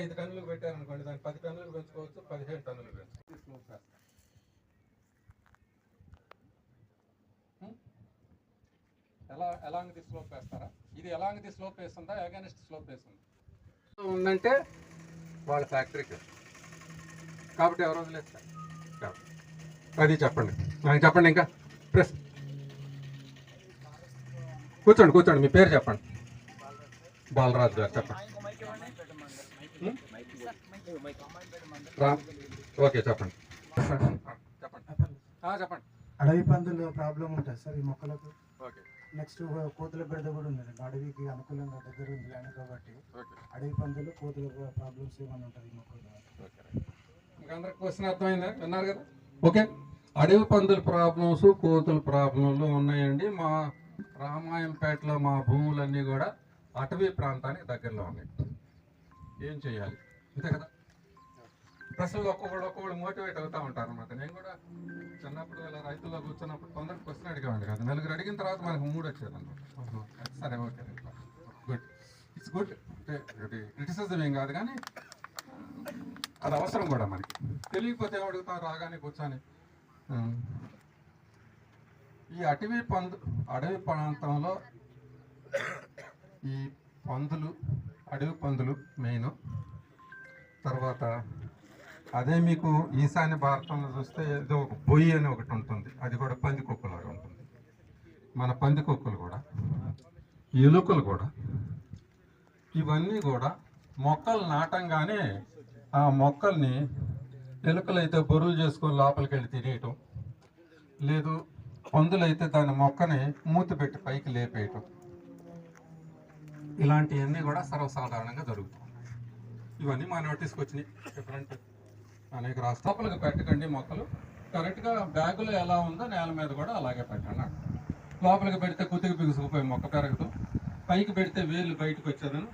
ఐదు టన్నులకు పెట్టారనుకోండి దాన్ని పది టన్నులకు పెంచుకోవచ్చు పదిహేను టన్నులు పెంచుకోవచ్చు? ఎలా ఎలాంగ్ ది స్లోప్ వేస్తారా? ఇది ఎలాంగ్ ది స్లోప్ వేస్తుందా అగైనెస్ట్ స్లోప్ వేస్తుందా? ఉందంటే వాళ్ళ ఫ్యాక్టరీకి కాబట్టి ఎవరు వదిలేస్తారు? కాబట్టి. అది చెప్పండి. నాకు చెప్పండి ఇంకా. ప్రెస్. కూర్చోండి కూర్చోండి. మీ పేరు చెప్పండి. బాలరాజు గారు చెప్పండి. ఓకే చెప్పండి. చెప్పండి. అడవి పందులు ప్రాబ్లం ఉంటుంది సార్ ఈ మొక్కలకు. ఓకే. నెక్స్ట్ కోతుల బెడద కూడా ఉంది. అడవికి అనుకూలంగా దగ్గర ఉంది ల్యాండ్ కాబట్టి ఓకే. అడవి పందులు కోతుల ప్రాబ్లమ్స్ ఏమైనా ఉంటుంది ఈ మొక్కలు మీకు అందరికి క్వశ్చన్ అర్థమైందా? విన్నారు కదా? ఓకే. అడవి పందుల ప్రాబ్లమ్స్ కోతుల ప్రాబ్లంలు ఉన్నాయండి. మా రామాయంపేటలో మా భూములన్నీ కూడా అటవీ ప్రాంతానికి దగ్గరలో ఉన్నాయి. ఏం చేయాలి? అంతే కదా? ప్రశ్నలు ఒక్కొక్కడు ఒక్కొక్కడు మోటివేట్ అవుతా ఉంటారు అనమాట నేను కూడా చిన్నప్పుడు ఇలా రైతుల్లో కూర్చున్నప్పుడు కొందరు క్వశ్చన్ అడిగేవాడిని కాదు. నలుగురు అడిగిన తర్వాత మనకు మూడు వచ్చేది అనమాట సరే ఓకే. గుడ్ ఇట్స్ గుడ్ అంటే క్రిటిసిజం ఏం కాదు కానీ అది అవసరం కూడా మనకి. తెలియకపోతే అడుగుతాం రాగానే కూర్చొని. ఈ అటవీ పందు అడవి ప్రాంతంలో ఈ పందులు అడవి పందులు మెయిన్. తర్వాత అదే మీకు ఈశాన్య భారతంలో చూస్తే ఏదో ఒక బొయ్యి అని ఒకటి ఉంటుంది. అది కూడా పంది కుక్కలాగా ఉంటుంది. మన పంది కుక్కలు కూడా ఎలుకలు కూడా ఇవన్నీ కూడా మొక్కలు నాటంగానే ఆ మొక్కల్ని ఎలుకలైతే బొరులు చేసుకొని లోపలికి వెళ్ళి తినేయటం లేదు పందులైతే దాని మొక్కని మూతపెట్టి పైకి లేపేయటం ఇలాంటివన్నీ కూడా సర్వసాధారణంగా జరుగుతాయి ఇవన్నీ మా నోటీస్కి వచ్చినాయి. డిఫరెంట్ అనేక రాష్ట్రాలకు పెట్టకండి మొక్కలు. కరెక్ట్గా బ్యాగులో ఎలా ఉందో నేల మీద కూడా అలాగే పెట్టండి లోపలికి పెడితే కుతికి బిగుసుకుపోయి మొక్క పెరగదు. పైకి పెడితే వేలు బయటకు వచ్చేదని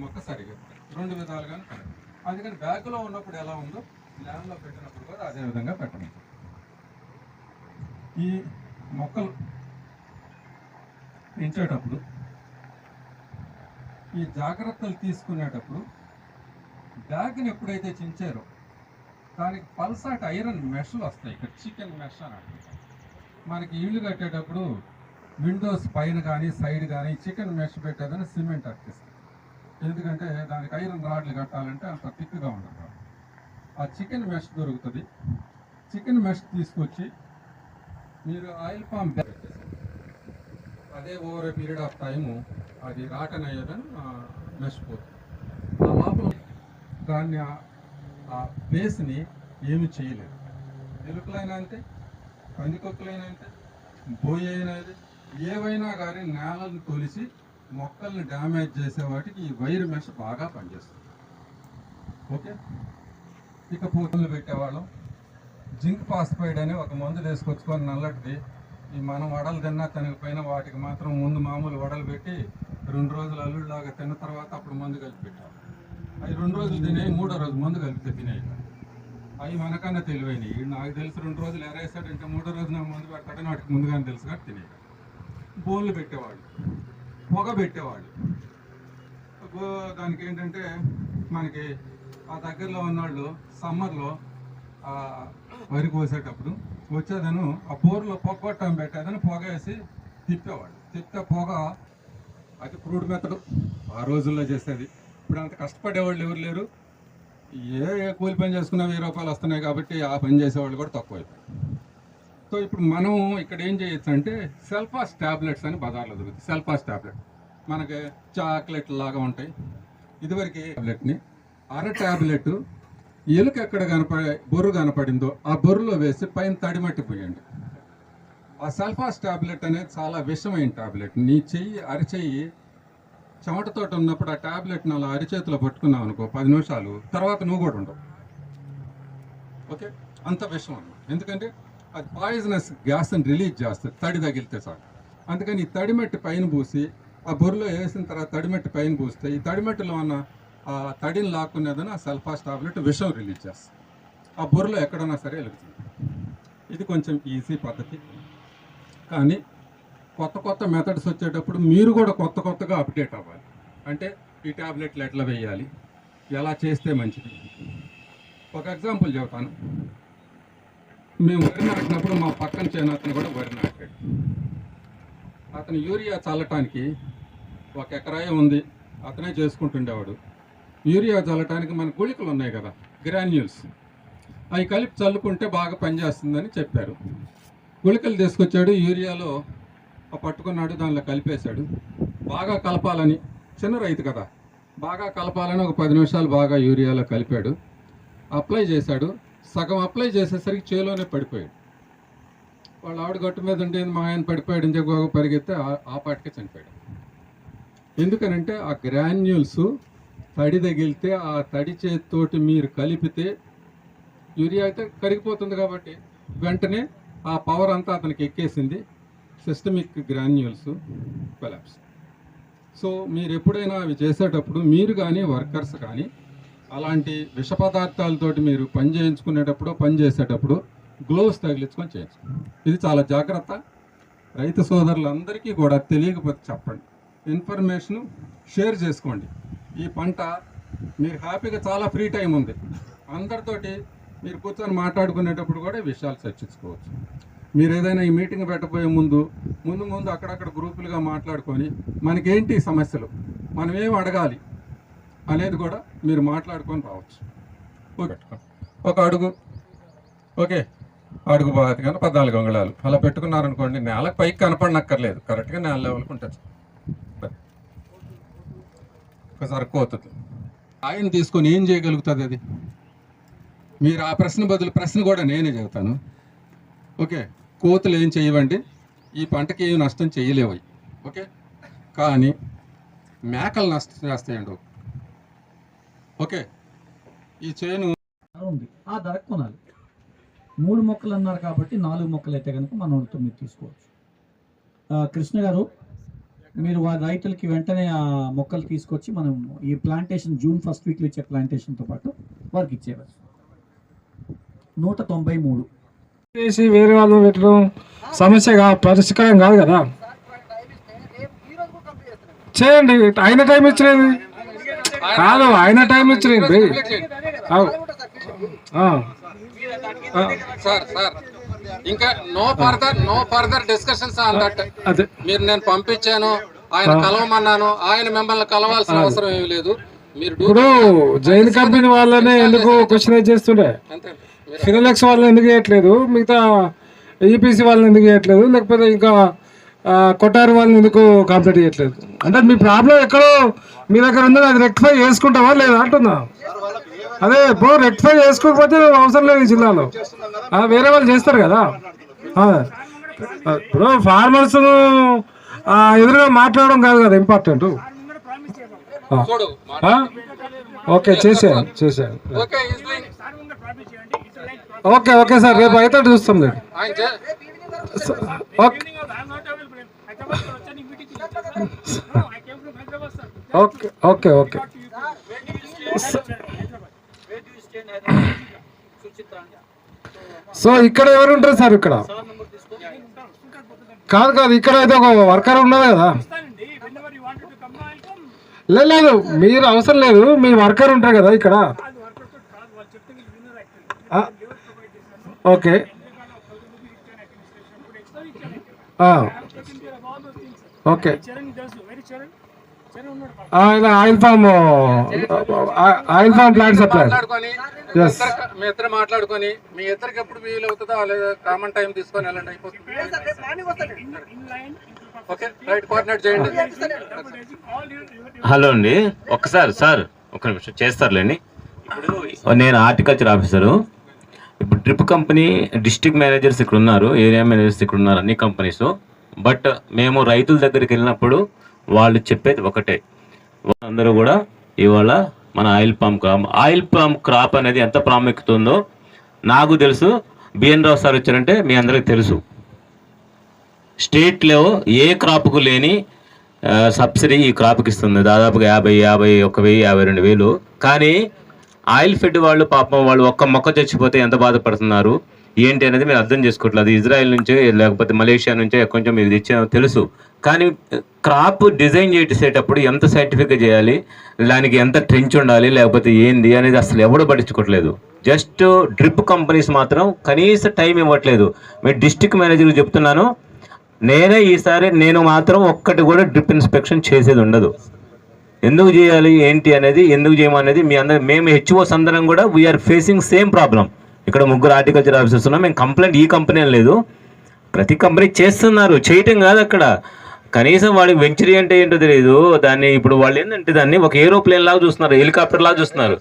మొక్క సరిగా రెండు విధాలుగానే పెరగదు. అందుకని బ్యాగులో ఉన్నప్పుడు ఎలా ఉందో నేలలో పెట్టినప్పుడు కూడా అదే విధంగా పెట్టండి. ఈ మొక్కలు పెంచేటప్పుడు ఈ జాగ్రత్తలు తీసుకునేటప్పుడు బ్యాగ్ని ఎప్పుడైతే చించారో దానికి పల్సాట్ ఐరన్ మెషలు వస్తాయి. ఇక్కడ చికెన్ మెష్ అని అంటారు. మనకి ఇల్లు కట్టేటప్పుడు విండోస్ పైన కానీ సైడ్ కానీ చికెన్ మెష్ పెట్టేదని సిమెంట్ అర్పిస్తాం ఎందుకంటే దానికి ఐరన్ రాడ్లు కట్టాలంటే అంత థిక్గా ఉండదు. ఆ చికెన్ మెష్ దొరుకుతుంది. చికెన్ మెష్ తీసుకొచ్చి మీరు ఆయిల్ పామ్ అదే over a period of time అది రాటన్ అయ్యేదని మెష్ పోతుంది. ఆ లోపల దాన్ని ఆ- ప్లేస్ని ఏమి చేయలేదు. ఎలుకలైనా అంతే కందికొక్కలైనా అంతే బోయి అయినా ఏవైనా కానీ నేలను తొలిసి మొక్కల్ని డ్యామేజ్ చేసే వాటికి ఈ వైర్ మెష్ బాగా పనిచేస్తుంది. ఓకే? ఇక పూతలు పెట్టేవాళ్ళం. జింక్ పాస్పైడ్ అని ఒక మందు తీసుకొచ్చుకొని నల్లటిది. ఈ మనం వడలు తిన్నా తినకపోయినా వాటికి మాత్రం ముందు మామూలు వడలు పెట్టి రెండు రోజులు అల్లుడిలాగా తిన్న తర్వాత అప్పుడు మందు కలిపి పెట్టాము అవి రెండు రోజులు తినే మూడో రోజు ముందు కలిపితే తినేవి. అవి మనకన్నా తెలివైనవి. నాకు తెలుసు రెండు రోజులు ఎరేసాడంటే మూడో రోజు నాకు మందు పెడతాడని వాటికి ముందుగానే తెలుసు కాబట్టి తినేవి బోన్లు పెట్టేవాళ్ళు పొగ పెట్టేవాళ్ళు దానికి ఏంటంటే మనకి ఆ దగ్గరలో ఉన్నవాళ్ళు సమ్మర్లో వరి కోసేటప్పుడు వచ్చేదను ఆ బోర్లో పొగొట్టం పెట్టేదని పొగ వేసి తిప్పేవాళ్ళు తిప్పితే పొగ అది క్రూడ్ మెత్తడు. ఆ రోజుల్లో చేసేది. ఇప్పుడు అంత కష్టపడేవాళ్ళు ఎవరు లేరు. ఏ కూలి పని చేసుకున్నా వెయ్యి రూపాయలు వస్తున్నాయి కాబట్టి ఆ పని చేసేవాళ్ళు కూడా తక్కువ. సో ఇప్పుడు మనం ఇక్కడ ఏం చేయొచ్చు అంటే సెల్ఫాస్ ట్యాబ్లెట్స్ అని బజార్లో దొరుకుతాయి. సెల్ఫాస్ టాబ్లెట్. మనకి చాక్లెట్ లాగా ఉంటాయి. ఇదివరకు టాబ్లెట్ని అర టాబ్లెట్ ఎలుక ఎక్కడ కనపడే బొర్రు కనపడిందో ఆ బొర్రులో వేసి పైన తడిమట్టి పోయండి. ఆ సల్ఫాస్ టాబ్లెట్ అనేది చాలా విషమైన టాబ్లెట్. నీ చెయ్యి అరచెయ్యి చెమటతో ఉన్నప్పుడు ఆ ట్యాబ్లెట్ని అలా అరిచేతిలో పట్టుకున్నావు అనుకో పది నిమిషాలు తర్వాత నువ్వు కూడా ఉండవు. ఓకే? అంత విషం అనమాట ఎందుకంటే అది పాయిజనస్ గ్యాస్ని రిలీజ్ చేస్తుంది తడి తగిలితే చాలు. అందుకని ఈ తడిమెట్టు పైన పూసి ఆ బొర్రలో వేసిన తర్వాత తడిమెట్టు పైన పూస్తే ఈ తడిమెట్టులో ఉన్న ఆ తడిని లాక్కునేదని ఆ సల్ఫాస్ టాబ్లెట్ విషం రిలీజ్ చేస్తుంది ఆ బొర్రలో ఎక్కడన్నా సరే వెలుగుతుంది. ఇది కొంచెం ఈజీ పద్ధతి. కానీ కొత్త కొత్త మెథడ్స్ వచ్చేటప్పుడు మీరు కూడా కొత్త కొత్తగా అప్డేట్ అవ్వాలి. అంటే ఈ ట్యాబ్లెట్లు ఎట్లా వేయాలి? ఎలా చేస్తే మంచిది? ఒక ఎగ్జాంపుల్ చెబుతాను. మేము వరి నాటినప్పుడు మా పక్కన చేను అతను కూడా వరి నాటాడు. అతను యూరియా చల్లటానికి ఒక ఎకరాయి ఉంది. అతనే చేసుకుంటుండేవాడు. యూరియా చల్లటానికి మన గుళికలు ఉన్నాయి కదా గ్రాన్యూల్స్ అవి కలిపి చల్లుకుంటే బాగా పనిచేస్తుందని చెప్పారు. గుళికలు తీసుకొచ్చాడు యూరియాలో పట్టుకున్నాడు దానిలో కలిపేశాడు. బాగా కలపాలని చిన్న రైతు కదా. బాగా కలపాలని ఒక పది నిమిషాలు బాగా యూరియాలో కలిపాడు. అప్లై చేశాడు. సగం అప్లై చేసేసరికి చేలోనే పడిపోయాడు. వాళ్ళ ఆవిడ గట్టు మీద ఉండేది మా ఆయన పడిపోయాడు అని చెప్పి పరిగెత్తే ఆ- ఆ పాటికే చనిపోయాడు. ఎందుకనంటే ఆ గ్రాన్యూల్స్ తడి తగిలితే ఆ తడి చేతితోటి మీరు కలిపితే యూరియా అయితే కరిగిపోతుంది కాబట్టి వెంటనే ఆ పవర్ అంతా అతనికి ఎక్కేసింది. Systemic granules collapse. సో మీరు ఎప్పుడైనా అవి చేసేటప్పుడు మీరు కానీ వర్కర్స్ కానీ అలాంటి విష పదార్థాలతోటి మీరు పని చేయించుకునేటప్పుడు పని చేసేటప్పుడు గ్లోవ్స్ తగిలించుకొని చేయించుకోండి. ఇది చాలా జాగ్రత్త. రైతు సోదరులందరికీ కూడా తెలియకపోతే చెప్పండి. ఇన్ఫర్మేషన్ షేర్ చేసుకోండి. ఈ పంట మీరు హ్యాపీగా చాలా ఫ్రీ టైం ఉంది. అందరితోటి మీరు కూర్చొని మాట్లాడుకునేటప్పుడు కూడా విషయాలు చర్చించుకోవచ్చు. మీరు ఏదైనా ఈ మీటింగ్ పెట్టబోయే ముందు ముందు ముందు అక్కడక్కడ గ్రూపులుగా మాట్లాడుకొని మనకేంటి సమస్యలు? మనం ఏం అడగాలి అనేది కూడా మీరు మాట్లాడుకొని రావచ్చు. ఓకే. ఒక అడుగు. ఓకే. అడుగు బాగా పద్నాలుగు అంగుళాలు. అలా పెట్టుకున్నారనుకోండి నేలకు పైకి కనపడనక్కర్లేదు. కరెక్ట్గా నేల లెవెల్కి ఉంటుంది. ఒకసారి కోతుంది ఆయన తీసుకొని ఏం చేయగలుగుతుంది అది? మీరు ఆ ప్రశ్న బదులు ప్రశ్న కూడా నేనే చెబుతాను. ఓకే. కోతలు ఏం చేయవండి? ఈ పంటకి ఏం నష్టం చేయలేవు. ఓకే. కానీ మేకలు నష్టం చేస్తాయండి. ఓకే. ఈ చేను ఉంది. ఆ ధర కొనాలి. మూడు మొక్కలు అన్నారు కాబట్టి నాలుగు మొక్కలు అయితే కనుక మనం తొమ్మిది తీసుకోవచ్చు. కృష్ణ గారు మీరు వారి రైతులకి వెంటనే ఆ మొక్కలు తీసుకొచ్చి మనం ఈ ప్లాంటేషన్ జూన్ ఫస్ట్ వీక్లో ఇచ్చే ప్లాంటేషన్తో పాటు వారికి ఇచ్చేయవచ్చు. నూట తొంభై మూడు. చేసి వేరే వాళ్ళు పెట్టడం సమస్య కా పరిష్కారం కాదు కదా. చేయండి ఆయన టైం ఇచ్చినది. కాదు ఆయన టైం ఇచ్చినది ఇంకా no further no further discussions on that. అదే. మీరు నేను పంపించాను ఆయన కలవమన్నాను ఆయన మిమ్మల్ని కలవాల్సిన అవసరం ఏమీ లేదు. మీరు ఇప్పుడు జైన్ కంపెనీ వాళ్ళనే ఎందుకు క్వశ్చన్ చేస్తుండే? అంతే. ఫినోలెక్స్ వాళ్ళని ఎందుకు చేయట్లేదు? మిగతా ఈపీసీ వాళ్ళని ఎందుకు చేయట్లేదు? లేకపోతే ఇంకా కొట్టారి వాళ్ళని ఎందుకు కంప్లీట్ చేయట్లేదు? అంటే మీ ప్రాబ్లం ఎక్కడో మీ దగ్గర ఉందని అది రెక్టిఫై చేసుకుంటావా లేదా అంటున్నా. అదే ఇప్పుడు రెక్టిఫై చేసుకోకపోతే అవసరం లేదు ఈ జిల్లాలో. వేరే వాళ్ళు చేస్తారు కదా. ఇప్పుడు ఫార్మర్స్ ఎదురుగా మాట్లాడడం కాదు కదా ఇంపార్టెంట్. ఓకే చేసాను చేశాను ఓకే ఓకే సార్ రేపు అయితే చూస్తాం లేదు ఓకే. ఓకే ఓకే సో ఇక్కడ ఎవరు ఉంటారు సార్ ఇక్కడ? కాదు కాదు ఇక్కడ అయితే ఒక వర్కర్ ఉన్నది కదా. లేదు లేదు మీరు అవసరం లేదు మీ వర్కర్ ఉంటారు కదా ఇక్కడ. ఓకే. ఆ, ఓకే. ఆ, ఇలా oil palm oil palm plant supply. మాట్లాడుకొని మీ. ఇద్దరు- మాట్లాడుకొని మీ ఇద్దరికి ఎప్పుడు వీలు అవుతుందో లేదా కామన్ టైం తీసుకొని వెళ్ళండి అయిపోతుంది. ఓకే రైట్ కోఆర్డినేట్ చేయండి. హలో అండి ఒక్కసారి సార్ ఒక నిమిషం చేస్తారులేండి. ఇప్పుడు నేను హార్టికల్చర్ ఆఫీసరు. ఇప్పుడు డ్రిప్ కంపెనీ డిస్ట్రిక్ట్ మేనేజర్స్ ఇక్కడ ఉన్నారు ఏరియా మేనేజర్స్ ఇక్కడ ఉన్నారు అన్ని కంపెనీస్. బట్ మేము రైతుల దగ్గరికి వెళ్ళినప్పుడు వాళ్ళు చెప్పేది ఒకటే. అందరూ కూడా ఇవాళ మన oil palm crop oil palm crop అనేది ఎంత ప్రాముఖ్యత ఉందో నాకు తెలుసు బిఎన్ రావు సార్ వచ్చారంటే మీ అందరికీ తెలుసు. స్టేట్లో ఏ క్రాప్కు లేని సబ్సిడీ ఈ క్రాప్కి ఇస్తుంది. దాదాపుగా యాభై యాభై ఒక వెయ్యి యాభై రెండు వేలు. కానీ ఆయిల్ ఫెడ్ వాళ్ళు పాపం వాళ్ళు ఒక్క మొక్క చచ్చిపోతే ఎంత బాధపడుతున్నారు? ఏంటి అనేది మీరు అర్థం చేసుకోవట్లేదు. ఇజ్రాయెల్ నుంచే లేకపోతే మలేషియా నుంచే కొంచెం మీరు తెచ్చామో తెలుసు. కానీ క్రాప్ డిజైన్ చేసేటప్పుడు ఎంత సైంటిఫిక్గా చేయాలి? దానికి ఎంత ట్రెంచ్ ఉండాలి? లేకపోతే ఏంది అనేది అసలు ఎవడు పట్టించుకోవట్లేదు. జస్ట్ డ్రిప్ కంపెనీస్ మాత్రం కనీస టైం ఇవ్వట్లేదు. మీరు డిస్ట్రిక్ట్ మేనేజర్కి చెప్తున్నాను నేనే ఈసారి నేను మాత్రం ఒక్కటి కూడా డ్రిప్ ఇన్స్పెక్షన్ చేసేది ఉండదు. ఎందుకు చేయాలి ఏంటి అనేది ఎందుకు చేయమనేది మీ అందరూ మేము హెచ్ఓస్ అందరం కూడా వీఆర్ ఫేసింగ్ సేమ్ ప్రాబ్లం ఇక్కడ ముగ్గురు హార్టికల్చర్ ఆఫీసర్స్ ఉన్నాం మేము కంప్లైంట్ ఈ కంపెనీ లేదు. ప్రతి కంపెనీ చేస్తున్నారు చేయటం కాదు అక్కడ. కనీసం వాడికి వెంచరీ అంటే ఏంటో తెలియదు దాన్ని ఇప్పుడు వాళ్ళు ఏంటంటే దాన్ని ఒక ఏరోప్లేన్ లాగా చూస్తున్నారు హెలికాప్టర్ లాగా చూస్తున్నారు.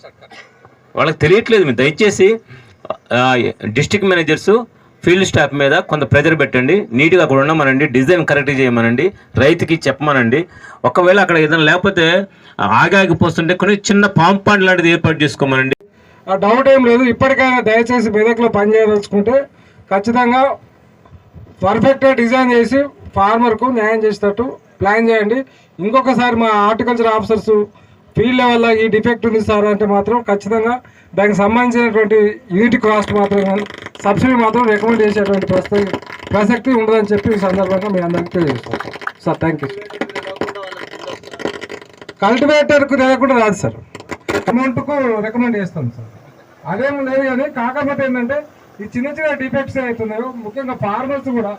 వాళ్ళకి తెలియట్లేదు మీరు దయచేసి డిస్ట్రిక్ట్ మేనేజర్సు ఫీల్డ్ స్టాఫ్ మీద కొంత ప్రెజర్ పెట్టండి. నీట్గా అక్కడ ఉండమనండి. డిజైన్ కరెక్ట్ చేయమనండి. రైతుకి చెప్పమనండి. ఒకవేళ అక్కడ ఏదైనా లేకపోతే ఆగాగిపోతుంటే కొన్ని చిన్న పాంపాండ్ లాంటిది ఏర్పాటు చేసుకోమనండి. ఆ డౌట్ ఏం లేదు. ఇప్పటికైనా దయచేసి మెదక్లో పనిచేయదలుచుకుంటే ఖచ్చితంగా పర్ఫెక్ట్గా డిజైన్ చేసి ఫార్మర్కు న్యాయం చేసేటట్టు ప్లాన్ చేయండి. ఇంకొకసారి మా హార్టికల్చర్ ఆఫీసర్స్ ఫీల్డ్ లెవెల్లో ఈ డిఫెక్ట్ ఉంది సార్ అంటే మాత్రం ఖచ్చితంగా దానికి సంబంధించినటువంటి యూనిట్ కాస్ట్ మాత్రం కానీ సబ్సిడీ మాత్రం రికమెండ్ చేసేటువంటి ప్రసక్తి ప్రసక్తి ఉండదని చెప్పి ఈ సందర్భంగా మీ అందరికీ తెలియజేస్తాం సార్ థ్యాంక్ యూ కల్టివేటర్కు లేకుండా రాదు సార్ అమౌంట్కు రికమెండ్ చేస్తాం సార్ అదేం లేదు కానీ కాకపోతే ఏంటంటే ఈ చిన్న చిన్న డిఫెక్ట్స్ అవుతున్నాయో ముఖ్యంగా ఫార్మర్స్ కూడా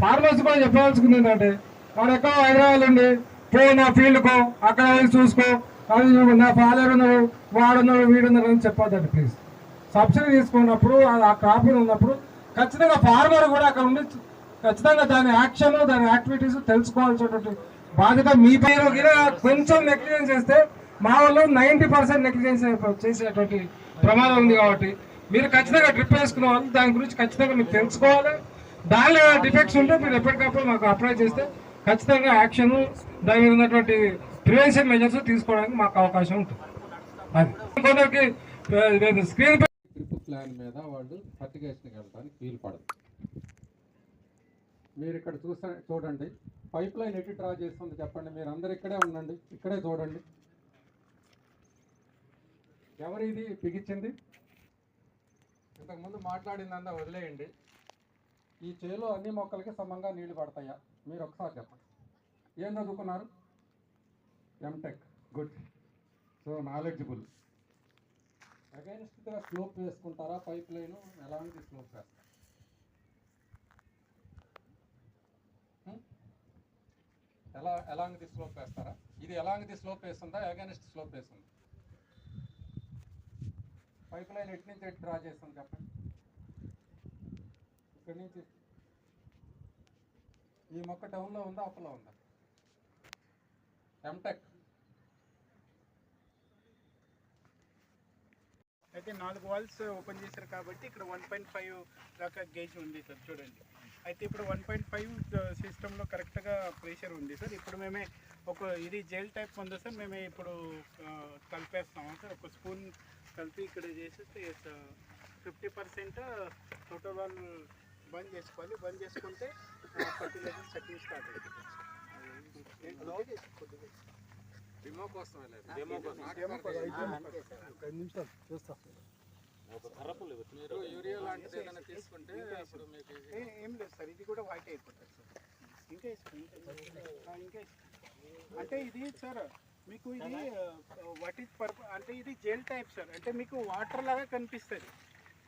ఫార్మర్స్ కూడా చెప్పాల్సింది ఏంటంటే వాడు ఎక్కువ హైదరాబాద్ ఉండి పోయిన ఫీల్డ్కో అక్కడ వెళ్ళి చూసుకో కానీ నువ్వు నా ఫాదర్ ఉన్నాడు వాడున్నావు వీడున్నారు అని చెప్పొద్దండి ప్లీజ్ సబ్సిడీ తీసుకున్నప్పుడు ఆ క్రాప్ ఉన్నప్పుడు ఖచ్చితంగా ఫార్మర్ కూడా అక్కడ ఉండి ఖచ్చితంగా దాని యాక్షన్ దాని యాక్టివిటీస్ తెలుసుకోవాల్సినటువంటి బాధ్యత మీ పేరు కొంచెం నెగ్లిజెన్స్ చేస్తే మా వాళ్ళు నైంటీ పర్సెంట్ నెగ్లిజెన్స్ చేసేటువంటి ప్రమాదం ఉంది కాబట్టి మీరు ఖచ్చితంగా ట్రిప్ వేసుకున్న వాళ్ళు దాని గురించి ఖచ్చితంగా మీరు తెలుసుకోవాలి. దానిలో డిఫెక్ట్స్ ఉంటే మీరు ఎప్పటికప్పుడు మాకు అప్లై చేస్తే ఖచ్చితంగా యాక్షన్ దాని మీద ఉన్నటువంటి ప్రివెన్షన్ మెజర్స్ తీసుకోవడానికి మాకు అవకాశం ఉంటుంది. అది. కొందరికి స్క్రీన్ ట్రిప్ ప్లాన్ మీద వాళ్ళు ఫర్టిగేషన్కి వెళ్ళడానికి వీలు పడదు. మీరు ఇక్కడ చూసా చూడండి. పైప్ లైన్ ఎటు డ్రా చేస్తుంది చెప్పండి. మీరు అందరు ఇక్కడే ఉండండి. ఇక్కడే చూడండి. ఎవరు ఇది? బిగించింది ఇంతకుముందు మాట్లాడిందంతా వదిలేయండి. ఈ చేలో అన్ని మొక్కలకి సమంగా నీళ్ళు పడతాయా? మీరు ఒకసారి చెప్పండి. ఏం చదువుకున్నారు? M Tech good so knowledgeable అగైన్స్ట్గా slope వేసుకుంటారా? పైప్ లైన్ ఎలాంటి స్లోప్ వేస్తారు? Hmm? ఎలా ఎలాంటి స్లోప్ వేస్తారా? ఇది ఎలాంటి స్లోప్ వేస్తుందా? అగైన్స్ట్ స్లోప్ వేస్తుంది? పైప్ లైన్ ఎటు నుంచి ఎటు డ్రా చేస్తుంది చెప్పండి? ఇక్కడి నుంచి ఈ మొక్క టౌన్లో ఉందా? అప్పలో ఉందా? ఎంటెక్ అయితే నాలుగు వాల్స్ ఓపెన్ చేశారు కాబట్టి ఇక్కడ వన్ పాయింట్ ఫైవ్ దాకా గేజ్ ఉంది సార్ చూడండి. అయితే ఇప్పుడు వన్ పాయింట్ ఫైవ్ సిస్టంలో కరెక్ట్గా ప్రెషర్ ఉంది సార్. ఇప్పుడు మేమే ఒక ఇది జెల్ టైప్ ఉంది సార్ మేమే ఇప్పుడు uh, కలిపేస్తాము సార్. ఒక స్పూన్ కలిపి ఇక్కడ చేసేస్తే ఫిఫ్టీ పర్సెంట్ టోటల్ వాళ్ళు బంద్ చేసుకోవాలి. బంద్ చేసుకుంటే ఫర్టిలైజర్ సెట్టింగ్ స్టార్ట్ అవుతుంది డెమో కోసం డెమో కోసం. ఒక నిమిషం మీరు యూరియా లాంటిది ఏదైనా తీసుకుంటే అప్పుడు మీకు ఏం లేదు సార్ ఇది కూడా వైట్ అయిపోతుంది సార్ ఇంకా ఇంకా అంటే ఇది సార్ మీకు ఇది వాట్ ఈజ్ పర్ప అంటే ఇది జెల్ టైప్ సార్ అంటే మీకు వాటర్ లాగా కనిపిస్తుంది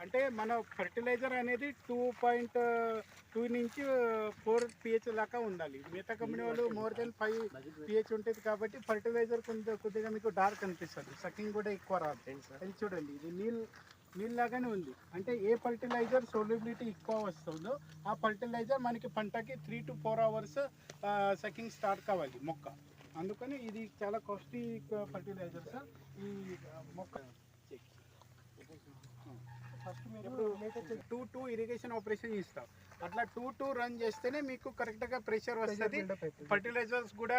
అంటే మన ఫర్టిలైజర్ అనేది టూ పాయింట్ టూ నుంచి ఫోర్ పిహెచ్ దాకా ఉండాలి. మిగతా కంపెనీ వాళ్ళు మోర్ దెన్ ఫైవ్ పిహెచ్ ఉంటుంది కాబట్టి ఫర్టిలైజర్ కొంత కొద్దిగా మీకు డార్క్ కనిపిస్తుంది సకింగ్ కూడా ఎక్కువ రాదు. అది చూడండి ఇది నీళ్ళు నీళ్ళలాగానే ఉంది. అంటే ఏ ఫర్టిలైజర్ సోలిబిలిటీ ఎక్కువ వస్తుందో ఆ ఫర్టిలైజర్ మనకి పంటకి three to four hours sucking start కావాలి మొక్క. అందుకని ఇది చాలా కాస్ట్లీ ఫర్టిలైజర్ సార్. ఈ ఆ, మొక్క ఫస్ట్ మీరు టూ టూ ఇరిగేషన్ ఆపరేషన్ ఇస్తాం అట్లా టూ టూ రన్ చేస్తేనే మీకు కరెక్ట్గా ప్రెషర్ వస్తుంది. ఫర్టిలైజర్స్ కూడా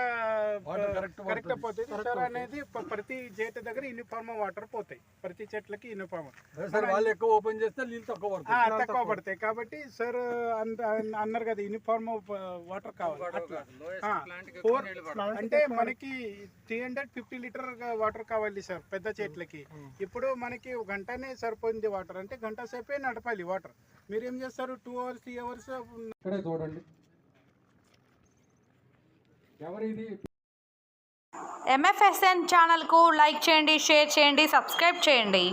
కరెక్ట్ పోతుంది. సార్ అనేది ప్రతి చేత దగ్గర యూనిఫామ్ వాటర్ పోతాయి. ప్రతి చెట్లకి యూనిఫామ్ సార్ వాళ్ళు ఎక్కువ ఓపెన్ చేస్తే నీళ్ళు తక్కువ తక్కువ పడతాయి. కాబట్టి సార్ అన్నారు కదా యూనిఫామ్ వాటర్ కావాలి. అట్లా. ఆ, ఫోర్ అంటే మనకి three hundred fifty litre water కావాలి సార్ పెద్ద చెట్లకి. ఇప్పుడు మనకి గంటనే సరిపోయింది వాటర్ అంటే గంట సేపే నడపాలి వాటర్ మీరు ఏం చేస్తారు టూ అవర్స్ త్రీ అవర్స్ ఇక్కడే చూడండి. ఎవరిది? ఎంఎఫ్ఎస్ఎన్ ఛానల్కు లైక్ చేయండి షేర్ చేయండి సబ్స్క్రైబ్ చేయండి.